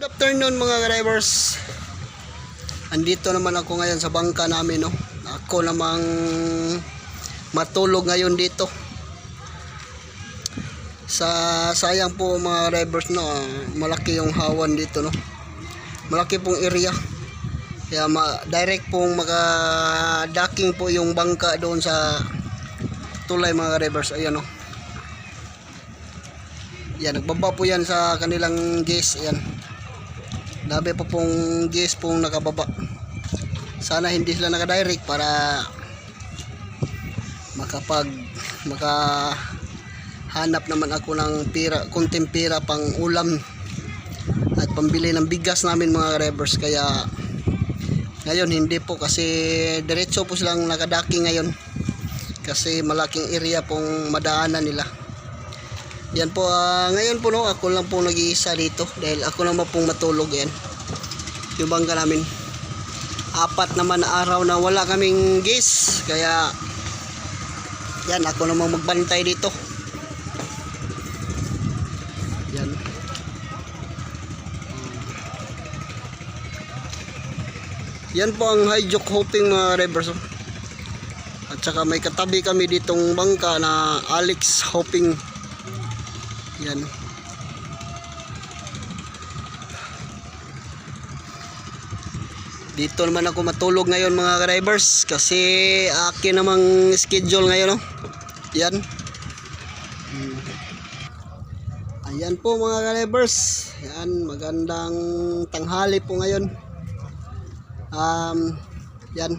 Good afternoon mga drivers. Andito naman ako ngayon sa bangka namin no. Ako namang matulog ngayon dito. Sa sayang po mga drivers no, malaki yung hawan dito no. Malaki pong area. Kaya ma direct pong maka-docking po yung bangka doon sa tulay mga drivers. Ayan no. Yan, nagbaba po yan sa kanilang gas. Yan. Labi pa pong gas pong nakababa. Sana hindi sila nakadirect para makapag maka hanap naman ako ng pira, kunting pira pang ulam at pambili ng bigas namin mga revers kaya ngayon hindi po kasi diretso po silang nakadaki ngayon kasi malaking area pong madaanan nila yan po, ah, ngayon po no, ako lang po nag-iisa dito dahil ako naman pong matulog yan. Yung bangka namin. Apat naman na araw na wala kaming gas, kaya yan, ako naman magbantay dito. Yan. Yan po ang high joke hopping mga revers. At saka may katabi kami ditong bangka na Alex Hopping yan. Dito naman ako matulog ngayon mga drivers kasi akin namang schedule ngayon no. Yan. Hmm. Ayan po mga drivers. Yan, magandang tanghali po ngayon. Um, yan.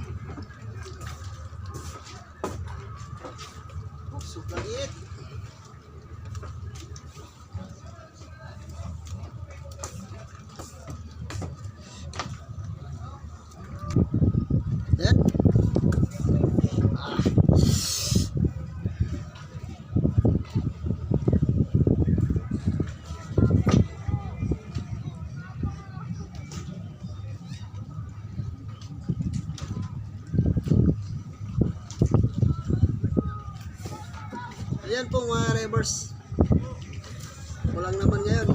Ayan po mga revers. Walang naman ngayon.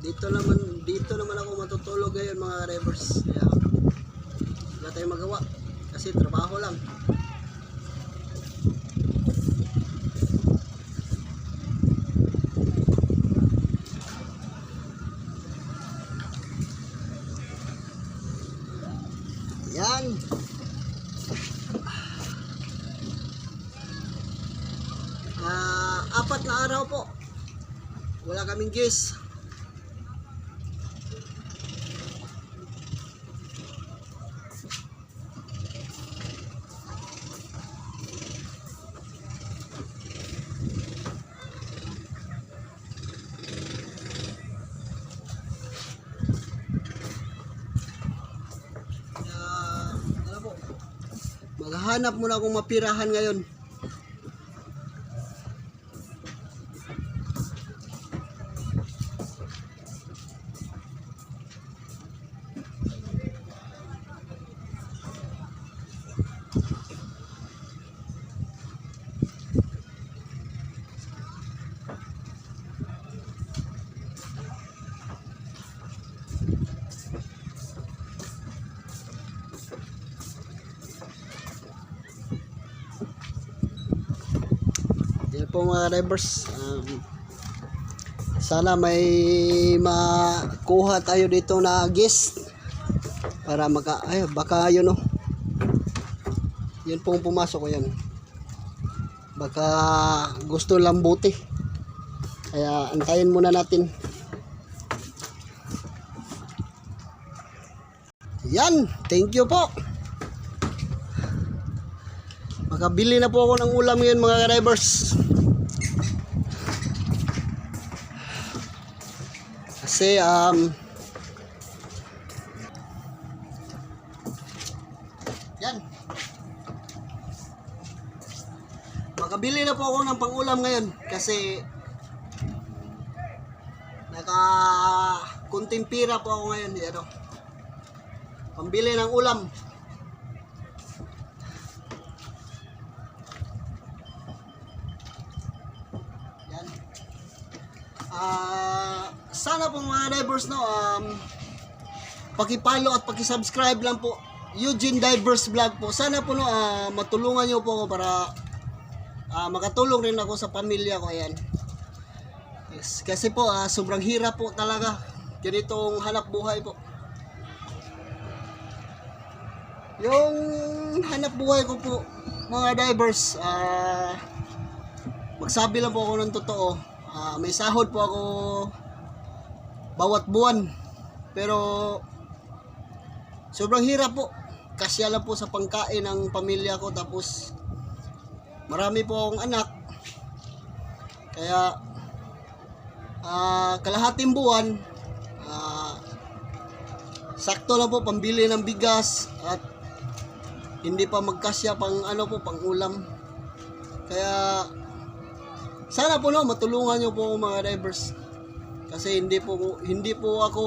Dito naman dito naman ako matutulog ngayon mga revers. Kaya wala tayong magawa kasi trabaho lang yan Ah, apat na araw po. Wala kaming gas Kaya, ano po, maghahanap muna akong mapirahan ngayon. Yan po mga drivers. Um, sana may makuha tayo dito na guest para maka ay baka yun oh. Yun pong pumasok yan. Baka gusto lambuti. Kaya antayin muna natin. Yan, thank you po. Makabili na po ako ng ulam ngayon mga drivers. Kasi um Yan. Makabili na po ako ng pangulam ngayon kasi naka kunting pira po ako ngayon, ano. Pambili ng ulam. Yan. Ah, sana po mga divers no um paki-follow at paki-subscribe lang po Eugene Divers Vlog po. Sana po no ah, matulungan niyo po ako para ah, makatulong rin ako sa pamilya ko ayan. Yes, kasi po ah, sobrang hirap po talaga ganitong hanap buhay po. Yung hanap buhay ko po mga divers ah magsabi lang po ako ng totoo. Ah, may sahod po ako bawat buwan. Pero sobrang hirap po. Kasya lang po sa pangkain ng pamilya ko tapos marami po akong anak. Kaya ah kalahating buwan ah, sakto lang po pambili ng bigas at hindi pa magkasya pang ano po pang ulam. Kaya sana po no matulungan niyo po mga drivers. Kasi hindi po hindi po ako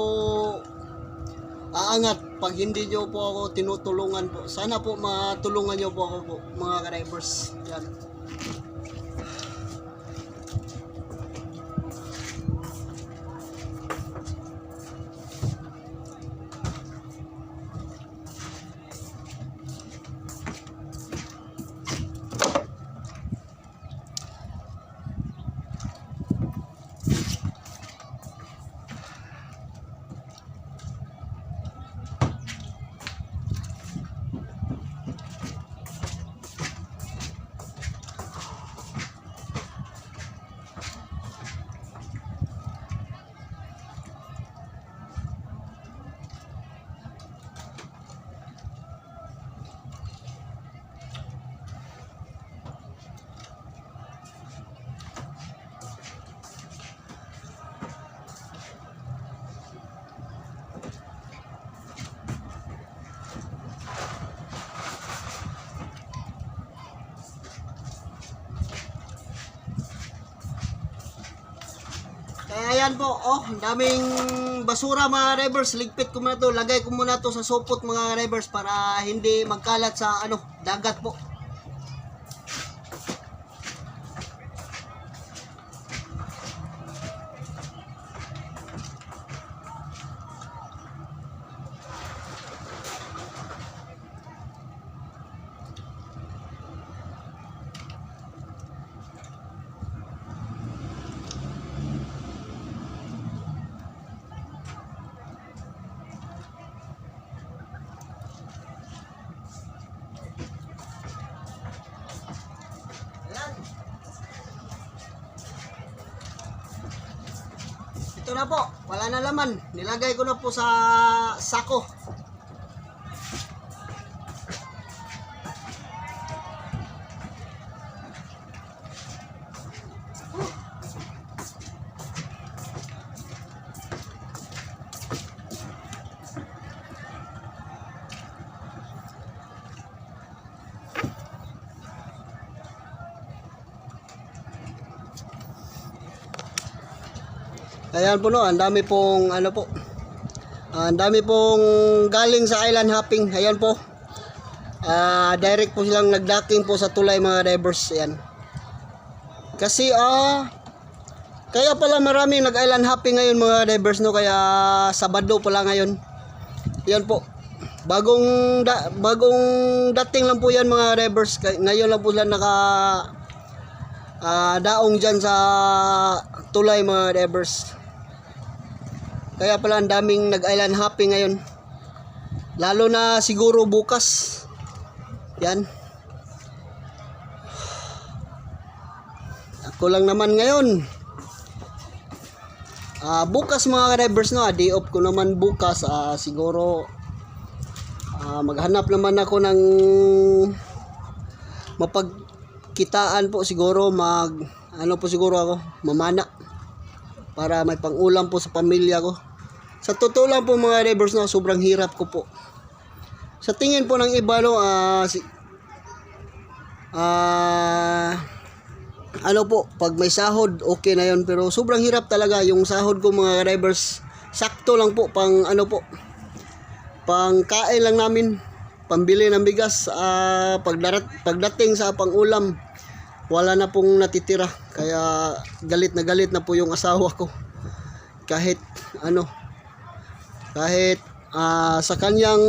aangat pag hindi niyo po ako tinutulungan po. Sana po matulungan niyo po ako po mga drivers. Yan. Kaya yan po, oh, daming basura mga drivers. Ligpit ko muna to, lagay ko muna to sa supot mga drivers para hindi magkalat sa ano, dagat po. Na po, wala na laman. Nilagay ko na po sa sako. Ayan po no, ang dami pong ano po. Ang dami pong galing sa island hopping. Ayan po. Ah, direct po silang nagdocking po sa tulay mga divers. Ayan. Kasi ah kaya pala maraming nag-island hopping ngayon mga divers no kaya Sabado pala ngayon. Yan po. Bagong da, bagong dating lang po yan mga divers. Ngayon lang po sila naka ah, daong dyan sa tulay mga divers. Kaya pala ang daming nag-island hopping ngayon. Lalo na siguro bukas. Yan. Ako lang naman ngayon. Ah, bukas mga drivers no, ah, day off ko naman bukas ah, siguro ah, maghanap naman ako ng mapagkitaan po siguro mag ano po siguro ako mamana para may pangulam po sa pamilya ko. Sa totoo lang po mga drivers no, sobrang hirap ko po. Sa tingin po ng iba no, ah, si, ah, ano po, pag may sahod, okay na yon Pero sobrang hirap talaga yung sahod ko mga drivers. Sakto lang po, pang ano po, pang kain lang namin. Pambili ng bigas, ah, pagdarat, pagdating sa pangulam, wala na pong natitira. Kaya galit na galit na po yung asawa ko. kahit ano kahit ah, sa kanyang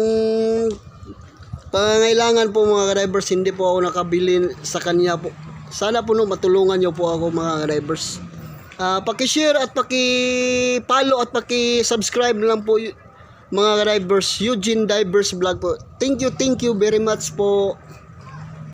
pangangailangan po mga drivers hindi po ako nakabili sa kanya po. Sana po no matulungan niyo po ako mga drivers Ah, paki-share at paki-follow at paki-subscribe lang po mga drivers Eugene Divers Vlog po. Thank you thank you very much po